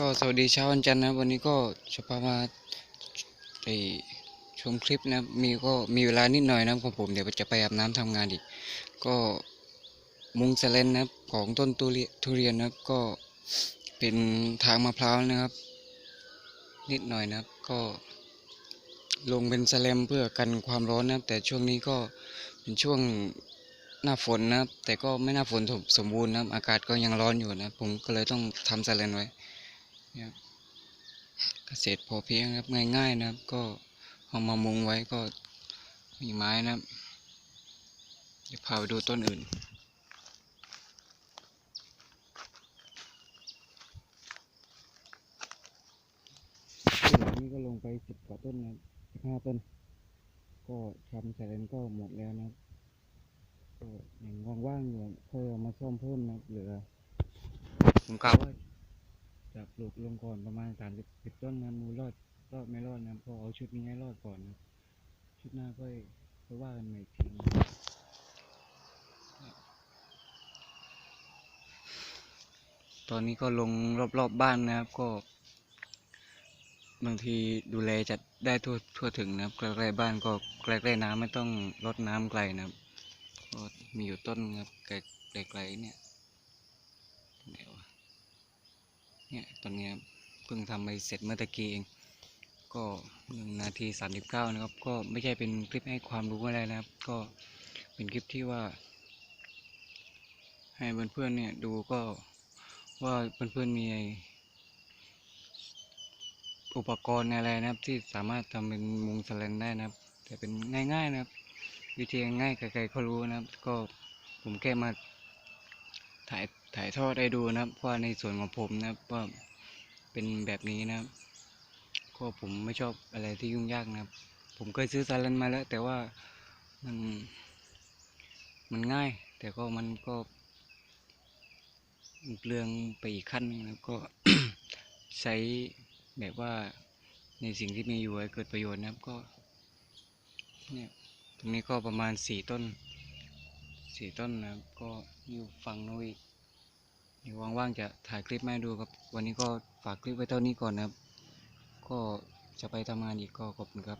ก็สวัสดีเช้าวันจันทร์นะวันนี้ก็จะพามาไปชมคลิปนะมีก็มีเวลานิดหน่อยนะครับของผมเดี๋ยวจะไปอาบน้ำทำงานอีก ก็มุงสเลนนะของต้นทุเรียนทุเรียนนะก็เป็นทางมะพร้าวนะครับ นิดหน่อยนะก็ลงเป็นสแลมเพื่อกันความร้อนนะแต่ช่วงนี้ก็เป็นช่วงหน้าฝนนะแต่ก็ไม่หน้าฝนสมบูรณ์นะอากาศก็ยังร้อนอยู่นะผมก็เลยต้องทำสแลนไว้ นะครับเกษตรพอเพียงครับง่ายๆนะครับ ก็เอามามุงไว้ก็มีไม้นะครับเดี๋ยวพาไปดูต้นอื่นต้นนี้ก็ลงไปสิบกว่าต้นนะครับสิบห้าต้น ก็ทำเสร็จแล้วก็หมดแล้วนะครับก็ยังว่างๆอยู่ค่อยเอามาซ่อมเพิ่มนะเหลือผมกล่าวว่า จะปลูกลงก่อนประมาณสามสิบต้นนะมูรอดรอดไม่รอดนะพอเอาชุดนี้ให้รอดก่อนนะชุดหน้าก็ค่อยว่ากันใหม่ทีนะตอนนี้ก็ลงรอบๆบบ้านนะครับ ก็ บางทีดูแลจะได้ทั่วทั่วถึงนะครับใกล้ๆบ้านก็ใกล้ๆน้ำไม่ต้องรดน้ำไกลนะครับก็มีอยู่ต้นครับไกลๆเนี่ยไหนวะ เนี่ยตอนนี้เพิ่งทำไปเสร็จเมื่อตะกี้เอง ก็หนึ่งนาทีสามสิบเก้านะครับ ก็ไม่ใช่เป็นคลิปให้ความรู้อะไรนะครับ ก็เป็นคลิปที่ว่า ให้เพื่อนๆเนี่ยดูก็ว่าเพื่อนๆมีอุปกรณ์อะไรนะครับ ที่สามารถทำเป็นมุงสแลนได้นะครับ แต่เป็นง่ายๆนะครับ วิธีง่ายๆใครๆก็รู้นะครับ ก็ผมแค่มาถ่าย ถ่ายทอดให้ดูนะครับว่าในส่วนของผมนะครับว่าเป็นแบบนี้นะครับก็ผมไม่ชอบอะไรที่ยุ่งยากนะครับ ผมเคยซื้อซาลันมาแล้ว แต่ว่ามันมันง่าย แต่ก็มันก็เปลืองไปอีกขั้นนะก็ใช้แบบว่าในสิ่งที่มีอยู่ให้เกิดประโยชน์นะครับก็เนี่ยตรงนี้ก็ประมาณสี่ต้นสี่ต้นนะครับก็อยู่ฝั่งโน้นอีก เดี๋ยวว่างๆจะถ่ายคลิปมาดูครับ วันนี้ก็ฝากคลิปไว้เท่านี้ก่อนนะครับ ก็จะไปทำงานอีกก็ขอบคุณครับ